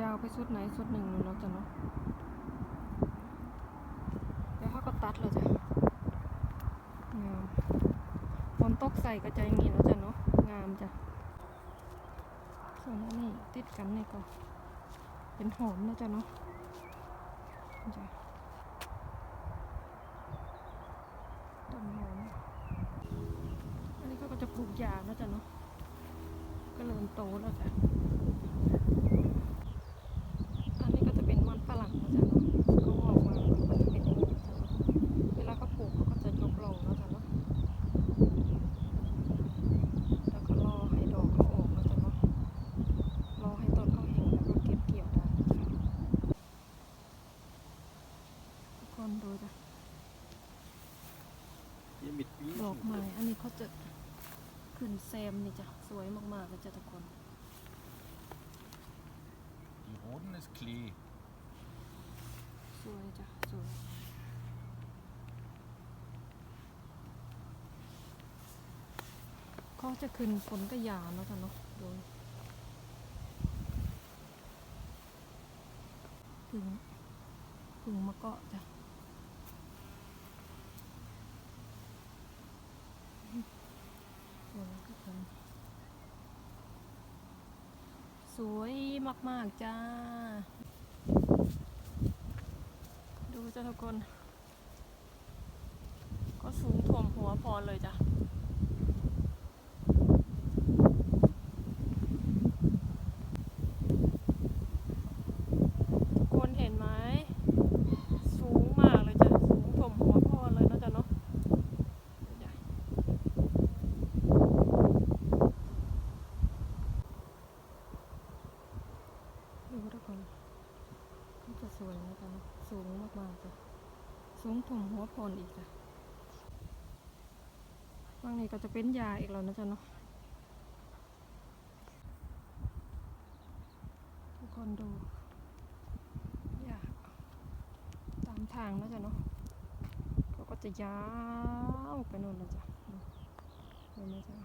ยาวไปสุดไหนสุดหนึ่งเลยเนาะจ้ะเนาะแล้วเขาก็ตัดเลยจ้ะงามฝนตกใส่ก็จะอย่างนี้แล้วจ้ะเนาะงามจ้ะส่วนนี้ติดกันนี่ก็เป็นหอมแล้วจ้ะเนาะจ้ะต้นหอมอันนี้เขาก็จะปลูกยาแล้วจ้ะเนาะก็เริ่มโตแล้วจ้ะ อันนี้ก็จะเป็นมันฝรั่งนะจ๊ะเนาะเขาออกมาเขาก็จะเป็นอย่างนี้นะจ๊ะเนาะเวลาเขาปลูกเขาก็จะยกลงนะจ๊ะเนาะแล้วก็รอให้ดอกเขาออกนะจ๊ะเนาะรอให้ต้นเขาแห้งแล้วก็เก็บเกี่ยวได้นะจ๊ะทุกคนดูจ้ะ Hier mit ดอก Bienen. ไม้อันนี้เขาจะขึ้นแซมนี่จ้ะสวยมากๆเลยจ้ะทุกคน Die roten ist Klee. สวยจ้ะสวย เขาจะขึ้นผลกระยาเนาะจ้ะเนาะดูพึ่งพึ่งมะเกาะจ้ะสวยทุกคน สวยมาก ๆ จ้า ดูจ้าทุกคน ก็สูงถ่วมหัวพอเลยจ้ะ ทุกคนเห็นไหม สูงมากเลยจ้ะ สูงถ่วมหัวพอเลยเนาะจ้ะเนาะดูจ้ะดูทุกคน มันจะสวยนะจ๊ะเนอะ สูงมากๆจ้ะสูงถ่วมหัวโพนอีกจ้ะบางนี้ก็จะเป็นยาอีกแล้วนะจ๊ะเนาะทุกคนดูยาตามทางนะจ๊ะเนาะเขาก็จะยาวไปนู่นนะจ๊ะเห็นไหมจ๊ะ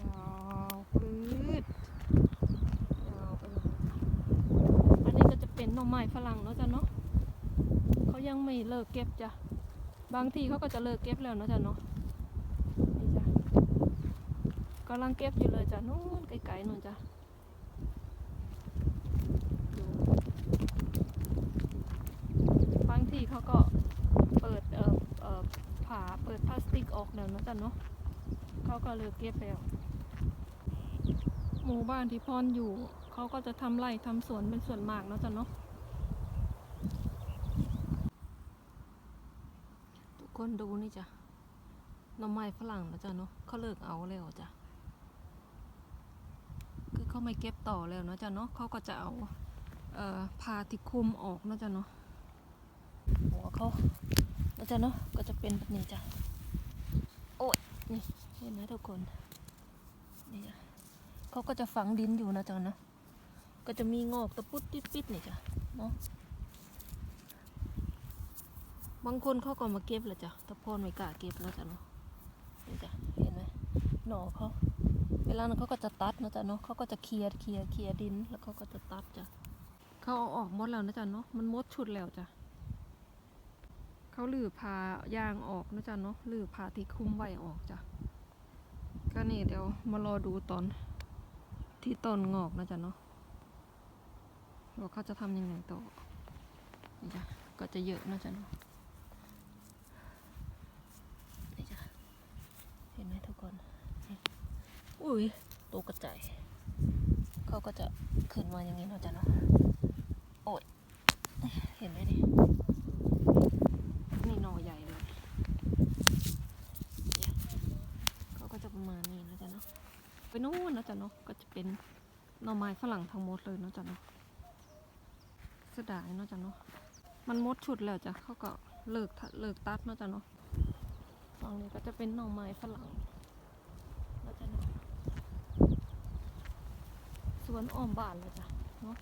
ยาวปืดยาวไปเลยนะจ๊ะ อันนี้ก็จะเป็นหน่อไม้ฝรั่งเนาะจ้ะเนาะเขายังไม่เลิกเก็บจ้ะบางทีเขาก็จะเลิกเก็บแล้วเนาะจ้ะเนาะนี่จ้ะกำลังเก็บอยู่เลยจ้ะนู่นไกลๆนู่นจ้ะบางทีเขาก็เปิดเอ่อเอ่อผาเปิดพลาสติกออกแล้วเนาะจ้ะเนาะเขาก็เลิกเก็บแล้วหมู่บ้านที่พรอยู่ เขาก็จะทำไร่ทำสวนเป็นส่วนมากเนาะจ้ะเนาะทุก คนดูนี่จ้ะน่อไม้ฝรั่งนะจ้ะเนาะเขาเลิกเอาแล้วจ้ะคือเขาไม่เก็บต่อแล้วนะจ้ะเนาะเขาก็จะเอาเอ่อพาที่คลุมออกนะจ้ะเนาะหัวเขานะจ้ะเนาะก็จะเป็นแบบนี้จ้ะโอ้ยนี่เห็นไหมทุกคนนี่จ้ะเขาก็จะฝังดินอยู่นะจ๊ะนะก็จะมีงอกตะปุดติดปิดนี่จ้ะเนาะ บางคนเขาก็มาเก็บแล้วจ้ะตะพอนไม่กล้าเก็บแล้วจ้ะเนาะนี่จ้ะเห็นไหมหน่อเขาเวลานั้นเขาก็จะตัดนะจ๊ะเนาะเขาก็จะเคลียร์เคลียร์เคลียร์ดินแล้วเขาก็จะตัดจ้ะเขาเอาออกหมดแล้วนะจ๊ะเนาะมันมดชุดแล้วจ้ะเขาลือพายางออกนะจ๊ะเนาะลือพาที่คลุมไว้ออกจ้ะก็นี่เดี๋ยวมารอดูตอนที่ต้นงอกนะจ๊ะเนาะว่าเขาจะทำยังไงต่อนี่จ้ะก็จะเยอะนะจ๊ะเนาะนี่จ้ะเห็นไหมทุก คนนี่อุ้ยตัวกระจายเขาก็จะขึ้นมาอย่างนี้เนาะจ๊ะเนาะโอ้ยเห็นไหมนี่นี่หน่อใหญ่เลยเนี่ยเขาก็จะประมาณนี้นะจ๊ะเนาะไปนู่นนะจ๊ะเนาะก็จะเป็นหน่อไม้ฝรั่งทั้งหมดเลยเนาะจ๊ะเนาะเสียดายเนาะจ๊ะเนาะมันหมดชุดแล้วจ้ะเขาก็เลิกทะเลิกตัดเนาะจ๊ะเนาะฝั่งนี้ก็จะเป็นหน่อไม้ฝรั่งเนาะ จ๊ะเนาะสวนอ้อมบ้านเลยจ้ะเนาะ